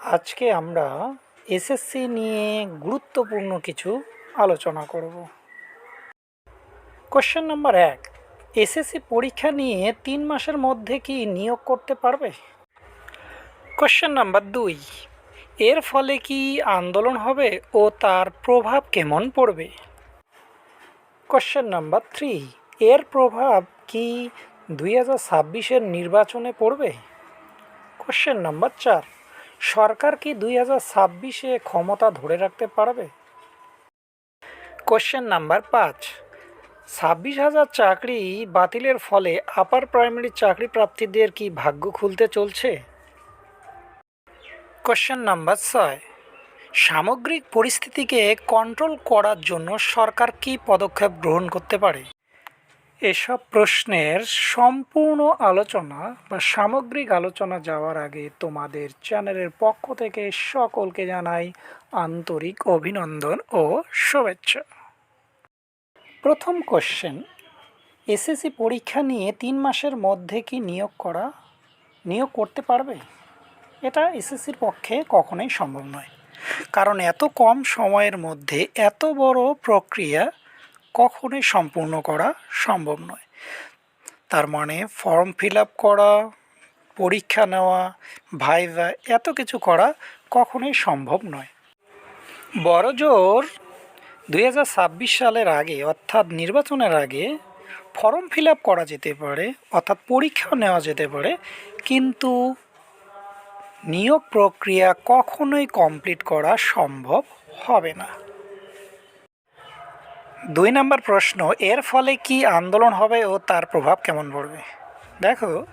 আজকে আমরা এসএসসি নিয়ে গুরুত্বপূর্ণ কিছু আলোচনা করব। কোশ্চেন নাম্বার এক, এসএসসি পরীক্ষা নিয়ে তিন মাসের মধ্যে কি নিয়োগ করতে পারবে? কোশ্চেন নাম্বার দুই, এর ফলে কি আন্দোলন হবে ও তার প্রভাব কেমন পড়বে? কোশ্চেন নাম্বার থ্রি এর প্রভাব কি দুই হাজার ছাব্বিশের নির্বাচনে পড়বে? কোশ্চেন নাম্বার চার সরকার কি দুই হাজার ছাব্বিশে ক্ষমতা ধরে রাখতে পারবে? কোশ্চেন নাম্বার পাঁচ। ছাব্বিশ হাজার চাকরি বাতিলের ফলে আপার প্রাইমারি চাকরি প্রার্থীদের কি ভাগ্য খুলতে চলছে? কোশ্চেন নাম্বার ছয়। সামগ্রিক পরিস্থিতিকে কন্ট্রোল করার জন্য সরকার কি পদক্ষেপ গ্রহণ করতে পারে? এসব প্রশ্নের সম্পূর্ণ আলোচনা বা সামগ্রিক আলোচনা যাওয়ার আগে তোমাদের চ্যানেলের পক্ষ থেকে সকলকে জানাই আন্তরিক অভিনন্দন ও শুভেচ্ছা। প্রথম কোশ্চেন এসএসসি পরীক্ষা নিয়ে তিন মাসের মধ্যে কি নিয়োগ করা, নিয়োগ করতে পারবে? এটা এসএসসির পক্ষে কখনোই সম্ভব নয়। কারণ এত কম সময়ের মধ্যে এত বড় প্রক্রিয়া কখনোই সম্পূর্ণ করা সম্ভব নয়। তার মানে ফর্ম ফিল আপ করা, পরীক্ষা নেওয়া ভাইভা এত কিছু করা কখনোই সম্ভব নয়। বড় জোর দু হাজার ছাব্বিশ সালের আগে, অর্থাৎ নির্বাচনের আগে ফর্ম ফিল আপ করা যেতে পারে, অর্থাৎ পরীক্ষাও নেওয়া যেতে পারে, কিন্তু নিয়োগ প্রক্রিয়া কখনোই কমপ্লিট করা সম্ভব হবে না। দুই নম্বর প্রশ্ন, এর ফলে কি আন্দোলন হবে ও তার প্রভাব কেমন পড়বে? দেখো,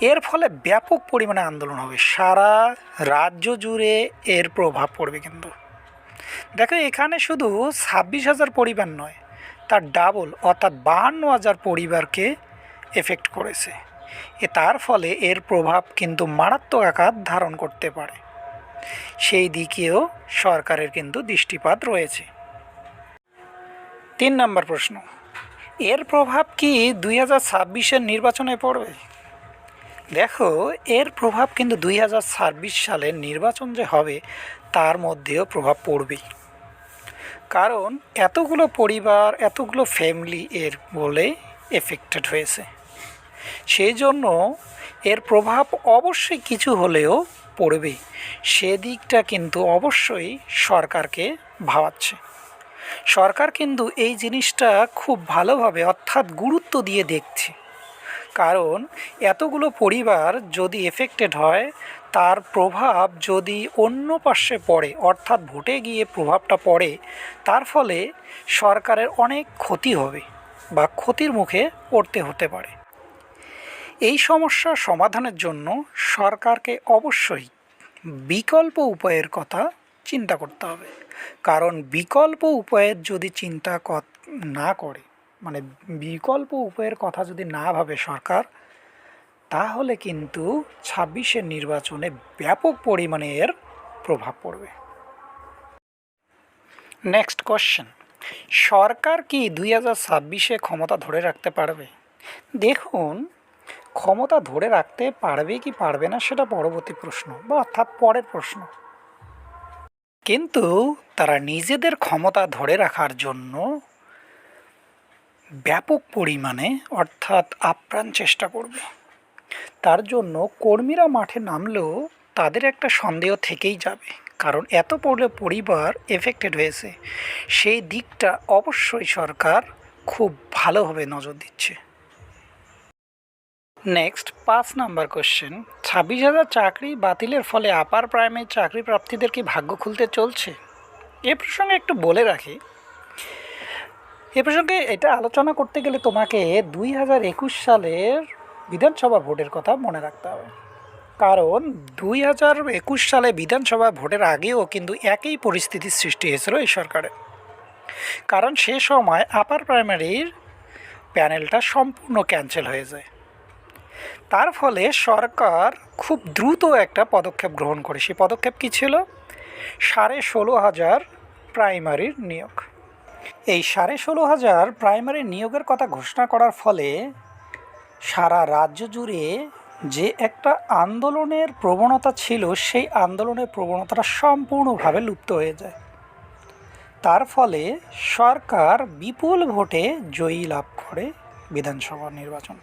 এর ফলে ব্যাপক পরিমাণে আন্দোলন হবে। সারা রাজ্য জুড়ে এর প্রভাব পড়বে কিন্তু। দেখো, এখানে শুধু ছাব্বিশ হাজার পরিবার নয়, তার ডাবল অর্থাৎ বাহান্ন হাজার পরিবারকে এফেক্ট করেছে। এ তার ফলে এর প্রভাব কিন্তু মারাত্মক আকার ধারণ করতে পারে। সেই দিকেও সরকারের কিন্তু দৃষ্টিপাত রয়েছে। তিন নম্বর প্রশ্ন, এর প্রভাব কি দুই হাজার ছাব্বিশের নির্বাচনে পড়বে? দেখো, এর প্রভাব কিন্তু দুই হাজার ছাব্বিশ সালের নির্বাচন যে হবে, তার মধ্যেও প্রভাব পড়বেই। কারণ এতগুলো পরিবার, এতগুলো ফ্যামিলি এর বলে এফেক্টেড হয়েছে। সেই জন্য এর প্রভাব অবশ্যই কিছু হলেও পড়বে সেদিকটা কিন্তু অবশ্যই সরকারকে ভাবাচ্ছে। সরকার কিন্তু এই জিনিসটা খুব ভালোভাবে অর্থাৎ গুরুত্ব দিয়ে দেখছে। কারণ এতগুলো পরিবার যদি এফেক্টেড হয়, তার প্রভাব যদি অন্য পার্শ্বে পড়ে, অর্থাৎ ভোটে গিয়ে প্রভাবটা পড়ে, তার ফলে সরকারের অনেক ক্ষতি হবে বা ক্ষতির মুখে পড়তে হতে পারে। এই সমস্যা সমাধানের জন্য সরকারকে অবশ্যই বিকল্প উপায়ের কথা চিন্তা করতে হবে। কারণ বিকল্প উপায়ের যদি চিন্তা না করে মানে বিকল্প উপায়ের কথা যদি না ভাবে সরকার, তাহলে কিন্তু ছাব্বিশের নির্বাচনে ব্যাপক পরিমাণে এর প্রভাব পড়বে। নেক্সট কোশ্চেন সরকার কি দুই হাজার ছাব্বিশে ক্ষমতা ধরে রাখতে পারবে? দেখুন, ক্ষমতা ধরে রাখতে পারবে কি পারবে না সেটা পরবর্তী প্রশ্ন বা অর্থাৎ পরের প্রশ্ন। কিন্তু তারা নিজেদের ক্ষমতা ধরে রাখার জন্য ব্যাপক পরিমাণে অর্থাৎ আপ্রাণ চেষ্টা করবে। তার জন্য কর্মীরা মাঠে নামলেও তাদের একটা সন্দেহ থেকেই যাবে, কারণ এত পড়লে পরিবার এফেক্টেড হয়েছে। সেই দিকটা অবশ্যই সরকার খুব ভালোভাবে নজর দিচ্ছে। নেক্সট পাঁচ নাম্বার কোশ্চেন ছাব্বিশ হাজার চাকরি বাতিলের ফলে আপার প্রাইমারি চাকরি প্রাপ্তিদের কি ভাগ্য খুলতে চলছে? এ প্রসঙ্গে একটু বলে রাখি। এ প্রসঙ্গে এটা আলোচনা করতে গেলে তোমাকে দুই হাজার একুশ সালের বিধানসভা ভোটের কথা মনে রাখতে হবে। কারণ দুই হাজার একুশ সালে বিধানসভা ভোটের আগেও কিন্তু একই পরিস্থিতির সৃষ্টি হয়েছিল এই সরকারের কারণ সে সময় আপার প্রাইমারির প্যানেলটা সম্পূর্ণ ক্যান্সেল হয়ে যায়। তার ফলে সরকার খুব দ্রুত একটা পদক্ষেপ গ্রহণ করে। সেই পদক্ষেপ কী ছিল? সাড়ে ষোলো হাজার প্রাইমারির নিয়োগ। এই সাড়ে ষোলো হাজার প্রাইমারি নিয়োগের কথা ঘোষণা করার ফলে সারা রাজ্য জুড়ে যে একটা আন্দোলনের প্রবণতা ছিল, সেই আন্দোলনের প্রবণতাটা সম্পূর্ণভাবে লুপ্ত হয়ে যায়। তার ফলে সরকার বিপুল ভোটে জয়ী লাভ করে বিধানসভা নির্বাচন।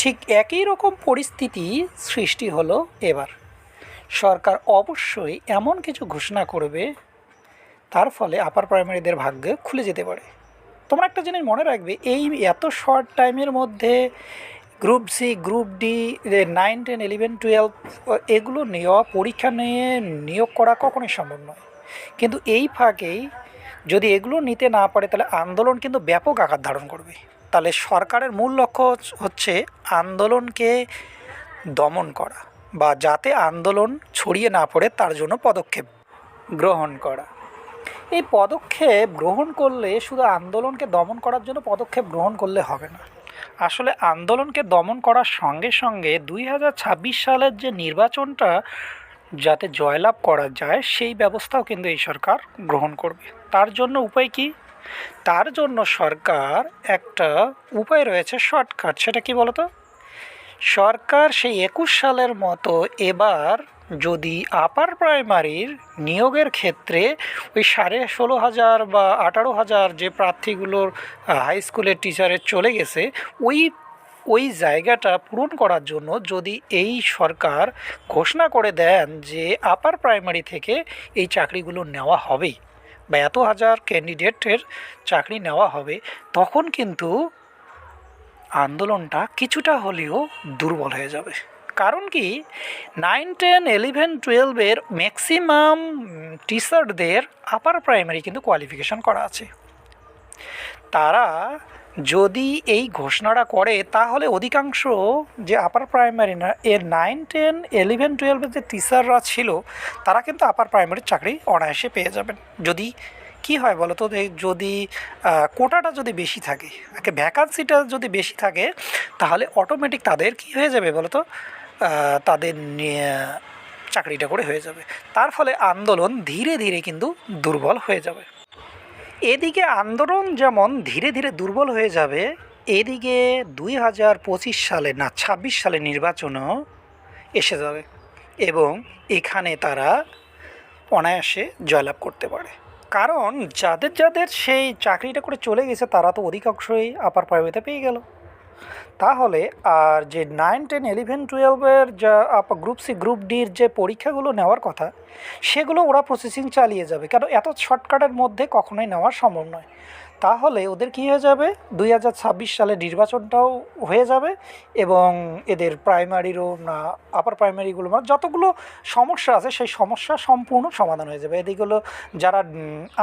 ঠিক একই রকম পরিস্থিতি সৃষ্টি হলো এবার। সরকার অবশ্যই এমন কিছু ঘোষণা করবে, তার ফলে আপার প্রাইমারিদের ভাগ্য খুলে যেতে পারে। তোমরা একটা জিনিস মনে রাখবে, এই এত শর্ট টাইমের মধ্যে group C group D nine ten eleven twelve এগুলো নেওয়া, পরীক্ষা নিয়ে নিয়োগ করা কখনোই সম্ভব নয়। কিন্তু এই ফাঁকেই যদি এগুলো নিতে না পারে, তাহলে আন্দোলন কিন্তু ব্যাপক আকার ধারণ করবে। তাহলে সরকারের মূল লক্ষ্য হচ্ছে আন্দোলনকে দমন করা বা যাতে আন্দোলন ছড়িয়ে না পড়ে, তার জন্য পদক্ষেপ গ্রহণ করা। এই পদক্ষেপ গ্রহণ করলে শুধু আন্দোলনকে দমন করার জন্য পদক্ষেপ গ্রহণ করলে হবে না। আসলে আন্দোলনকে দমন করার সঙ্গে সঙ্গে দুই হাজার ছাব্বিশ সালের যে নির্বাচনটা যাতে জয়লাভ করা যায়, সেই ব্যবস্থাও কিন্তু এই সরকার গ্রহণ করবে। তার জন্য উপায় কি? তার জন্য সরকার একটা উপায় রয়েছে শর্টকাট সেটা কি বলতো? সরকার সেই একুশ সালের মতো এবার যদি আপার প্রাইমারির নিয়োগের ক্ষেত্রে ওই সাড়ে ষোলো হাজার বা আঠারো হাজার যে প্রার্থীগুলোর হাই স্কুলের টিচারের চলে গেছে, ওই ওই জায়গাটা পূরণ করার জন্য যদি এই সরকার ঘোষণা করে দেন যে আপার প্রাইমারি থেকে এই চাকরিগুলো নেওয়া হবে বা এত হাজার ক্যান্ডিডেটের চাকরি নেওয়া হবে, তখন কিন্তু আন্দোলনটা কিছুটা হলেও দুর্বল হয়ে যাবে। কারণ কি? নাইন টেন ইলেভেন টুয়েলভের ম্যাক্সিমাম টিচারদের আপার প্রাইমারি কিন্তু কোয়ালিফিকেশান করা আছে। তারা যদি এই ঘোষণাটা করে, তাহলে অধিকাংশ যে আপার প্রাইমারি না, এর নাইন টেন ইলেভেন টুয়েলভের যে টিচাররা ছিল, তারা কিন্তু আপার প্রাইমারির চাকরি অনায়াসে পেয়ে যাবেন। যদি, কি হয় বলো তো? যদি কোটাটা যদি বেশি থাকে ভ্যাকান্সিটা যদি বেশি থাকে, তাহলে অটোমেটিক তাদের কি হয়ে যাবে বলো তো? তাদের চাকরিটা করে হয়ে যাবে। তার ফলে আন্দোলন ধীরে ধীরে কিন্তু দুর্বল হয়ে যাবে। এদিকে আন্দোলন যেমন ধীরে ধীরে দুর্বল হয়ে যাবে, এদিকে দুই হাজার পঁচিশ সালে না, ছাব্বিশ সালে নির্বাচনও এসে যাবে এবং এখানে তারা অনায়াসে জয়লাভ করতে পারে। কারণ যাদের যাদের সেই চাকরিটা করে চলে গেছে, তারা তো অধিকাংশই আপার প্রাইভেটে পেয়ে গেল। তাহলে আর যে নাইন টেন ইলেভেন টুয়েলভের যা গ্রুপ সি গ্রুপ ডির যে পরীক্ষাগুলো নেওয়ার কথা, সেগুলো ওরা প্রসেসিং চালিয়ে যাবে। কারণ এত শর্টকাটের মধ্যে কখনোই নেওয়া সম্ভব নয়। তাহলে ওদের কী হয়ে যাবে? দুই হাজার ছাব্বিশ সালে নির্বাচনটাও হয়ে যাবে এবং এদের প্রাইমারিরও না আপার প্রাইমারিগুলো মানে যতগুলো সমস্যা আছে সেই সমস্যা সম্পূর্ণ সমাধান হয়ে যাবে। এদিকগুলো যারা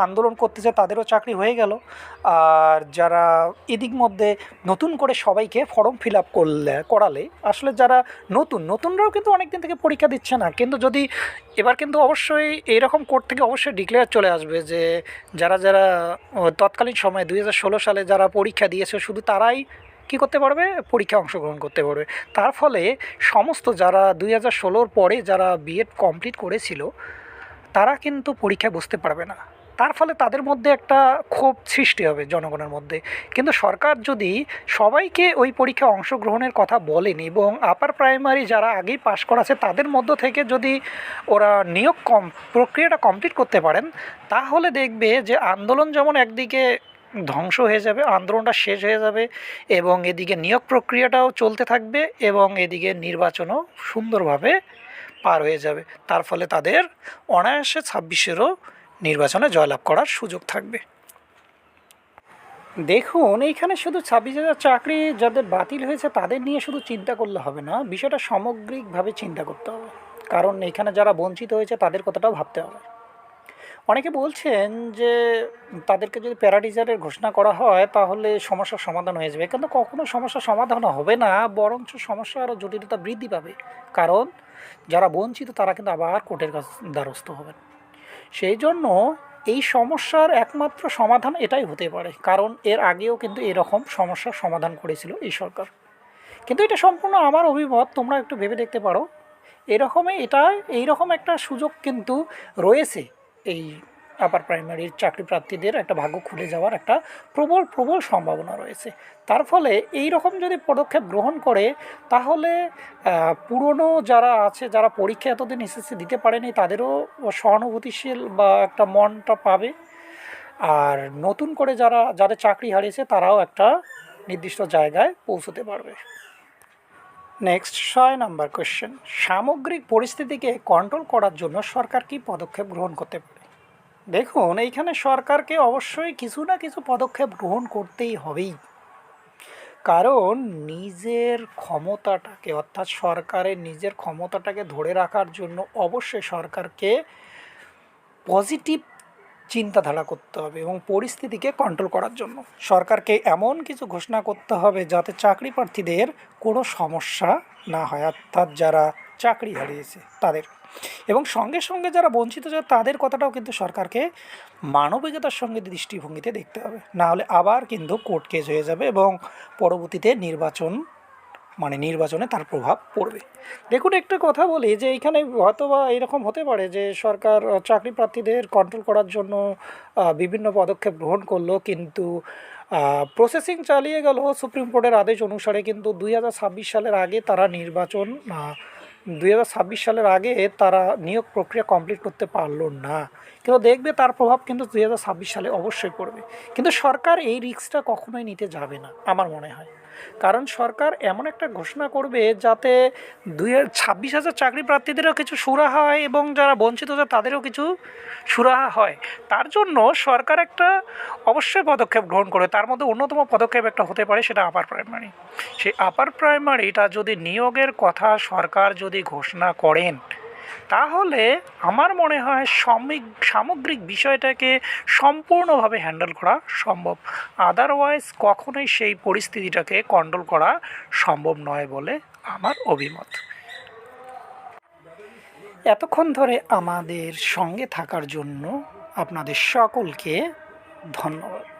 আন্দোলন করতেছে তাদেরও চাকরি হয়ে গেল। আর যারা এদিক মধ্যে নতুন করে সবাইকে ফর্ম ফিল আপ করলে, করালে, আসলে যারা নতুন, নতুনরাও কিন্তু অনেক দিন থেকে পরীক্ষা দিচ্ছে না। কিন্তু যদি এবার কিন্তু অবশ্যই এইরকম কোর্ট থেকে অবশ্যই ডিক্লেয়ার চলে আসবে যে যারা যারা তৎকালীন সময়ে দুই হাজার ষোলো সালে যারা পরীক্ষা দিয়েছে, শুধু তারাই কি করতে পারবে? পরীক্ষায় অংশগ্রহণ করতে পারবে। তার ফলে সমস্ত যারা দুই হাজার ষোলোর পরে যারা বিএড কমপ্লিট করেছিল, তারা কিন্তু পরীক্ষায় বসতে পারবে না। তার ফলে তাদের মধ্যে একটা ক্ষোভ সৃষ্টি হবে জনগণের মধ্যে। কিন্তু সরকার যদি সবাইকে ওই পরীক্ষায় অংশগ্রহণের কথা বলেন এবং আপার প্রাইমারি যারা আগেই পাশ করা আছে তাদের মধ্য থেকে যদি ওরা নিয়োগ কম, প্রক্রিয়াটা কমপ্লিট করতে পারেন, তাহলে দেখবে যে আন্দোলন যেমন একদিকে ধ্বংস হয়ে যাবে, আন্দোলনটা শেষ হয়ে যাবে এবং এদিকে নিয়োগ প্রক্রিয়াটাও চলতে থাকবে এবং এদিকে নির্বাচনও সুন্দরভাবে পার হয়ে যাবে। তার ফলে তাদের অনায়াসে ছাব্বিশেরও নির্বাচনে জয়লাভ করার সুযোগ থাকবে। দেখুন, এইখানে শুধু ছাব্বিশ হাজার চাকরি যাদের বাতিল হয়েছে তাদের নিয়ে শুধু চিন্তা করলে হবে না, বিষয়টা সামগ্রিকভাবে চিন্তা করতে হবে। কারণ এখানে যারা বঞ্চিত হয়েছে তাদের কথাটাও ভাবতে হবে। অনেকে বলছেন যে তাদেরকে যদি প্যারাটিজারের ঘোষণা করা হয় তাহলে সমস্যার সমাধান হয়ে যাবে। কিন্তু কখনো সমস্যার সমাধান হবে না, বরঞ্চ সমস্যা আরও জটিলতা বৃদ্ধি পাবে। কারণ যারা বঞ্চিত তারা কিন্তু আবার কোর্টের কাছে দ্বারস্থ হবেন। সেই জন্য এই সমস্যার একমাত্র সমাধান এটাই হতে পারে। কারণ এর আগেও কিন্তু এরকম সমস্যার সমাধান করেছিল এই সরকার। কিন্তু এটা সম্পূর্ণ আমার অভিমত, তোমরা একটু ভেবে দেখতে পারো। এরকমই এটা, এইরকম একটা সুযোগ কিন্তু রয়েছে এই আপার প্রাইমারির চাকরি প্রার্থীদের একটা ভাগ্য খুলে যাওয়ার একটা প্রবল প্রবল সম্ভাবনা রয়েছে। তার ফলে এই রকম যদি পদক্ষেপ গ্রহণ করে, তাহলে পুরনো যারা আছে, যারা পরীক্ষা এতদিন এসএসসি দিতে পারেনি, তাদেরও সহানুভূতিশীল বা একটা মনটা পাবে। আর নতুন করে যারা, যাদের চাকরি হারিয়েছে, তারাও একটা নির্দিষ্ট জায়গায় পৌঁছতে পারবে। নেক্সট ছয় নাম্বার কোয়েশ্চেন সামগ্রিক পরিস্থিতিকে কন্ট্রোল করার জন্য সরকার কি পদক্ষেপ গ্রহণ করতে পারে? দেখুন, এইখানে সরকারকে অবশ্যই কিছু না কিছু পদক্ষেপ গ্রহণ করতেই হবেই। কারণ নিজের ক্ষমতাটাকে, অর্থাৎ সরকারের নিজের ক্ষমতাটাকে ধরে রাখার জন্য অবশ্যই সরকারকে পজিটিভ চিন্তাধারা করতে হবে এবং পরিস্থিতিকে কন্ট্রোল করার জন্য। সরকারকে এমন কিছু ঘোষণা করতে হবে যাতে চাকরি প্রার্থীদের কোনো সমস্যা না হয়, অর্থাৎ যারা চাকরি হারিয়েছে তাদের। এবং সঙ্গে সঙ্গে যারা বঞ্চিত যায় তাদের কথাটাও কিন্তু সরকারকে মানবিকতার সঙ্গে দৃষ্টিভঙ্গিতে দেখতে হবে। না হলে আবার কিন্তু কোর্ট কেস হয়ে যাবে এবং পরবর্তীতে নির্বাচন মানে নির্বাচনে তার প্রভাব পড়বে। দেখুন, একটা কথা বলি যে এইখানে হয়তো বা এরকম হতে পারে যে, সরকার চাকরি প্রার্থীদের কন্ট্রোল করার জন্য বিভিন্ন পদক্ষেপ গ্রহণ করল, কিন্তু প্রসেসিং চালিয়ে গেল সুপ্রিম কোর্টের আদেশ অনুসারে, কিন্তু দুই হাজার ছাব্বিশ সালের আগে তারা নির্বাচন দুই হাজার ছাব্বিশ সালের আগে তারা নিয়োগ প্রক্রিয়া কমপ্লিট করতে পারল না। কিন্তু দেখবে তার প্রভাব কিন্তু দুই হাজার ছাব্বিশ সালে অবশ্যই পড়বে। কিন্তু সরকার এই রিস্কটা কখনোই নিতে যাবে না, আমার মনে হয়। কারণ সরকার এমন একটা ঘোষণা করবে যাতে দুই ছাব্বিশ হাজার চাকরি প্রার্থীদেরও কিছু সুরাহা হয় এবং যারা বঞ্চিত তাদেরও কিছু সুরাহা হয়। তার জন্য সরকার একটা অবশ্যই পদক্ষেপ গ্রহণ করে তার মধ্যে অন্যতম পদক্ষেপ একটা হতে পারে সেটা আপার প্রাইমারি সেই আপার প্রাইমারিটা যদি নিয়োগের কথা সরকার যদি ঘোষণা করেন তাহলে আমার মনে হয় সামিক সামগ্রিক বিষয়টাকে সম্পূর্ণভাবে হ্যান্ডেল করা সম্ভব। আদারওয়াইজ কখনোই সেই পরিস্থিতিটাকে কন্ট্রোল করা সম্ভব নয় বলে আমার অভিমত। এতক্ষণ ধরে আমাদের সঙ্গে থাকার জন্য আপনাদের সকলকে ধন্যবাদ।